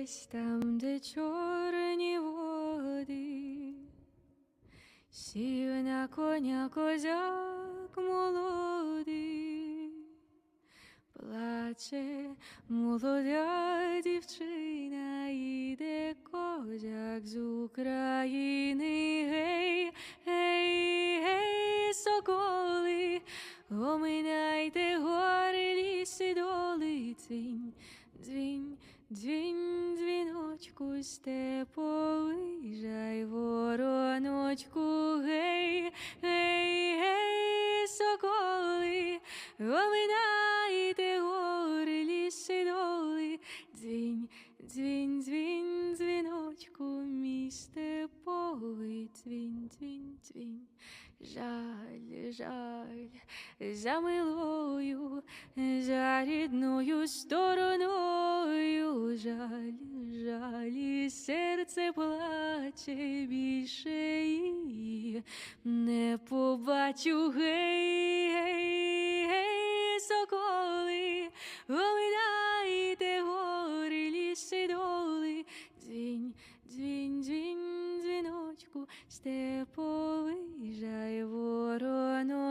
Десь там, де чорні води, сів на коня козак молодий, плаче молода дівчина, іде козак з України, гей, гей, гей, соколи, оминайте гори, ліси, дзвіночку, степовий, жай, вороночку, гей, гей, гей, соколи, оминайте гори, ліси, доли, дзвінь, дзвінь, дзвінь, дзвіночку, дзвінь, дзвінь. Жаль, жаль, за милою, за рідною стороною, жаль, жаль, і серце плаче більше її не побачу, гей, гей, гей, соколи, оминайте гори, ліси, доли, дзвінь, дзвінь, дзвінь, дзвіночку, степовий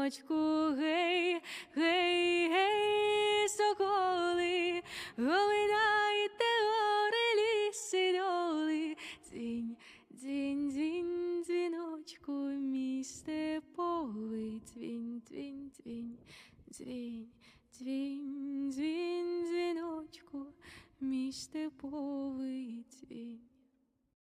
Сонечку, гей, гей, гей, соколи, говидайте гори ліси доли, дзінь, дзінь, дзінь, дзвіночку, мій степовий, дзвінь, дзвінь, дзвінь, дзвінь, дзвінь, дзвінь, дзвіночку, мій степовий дзвінь.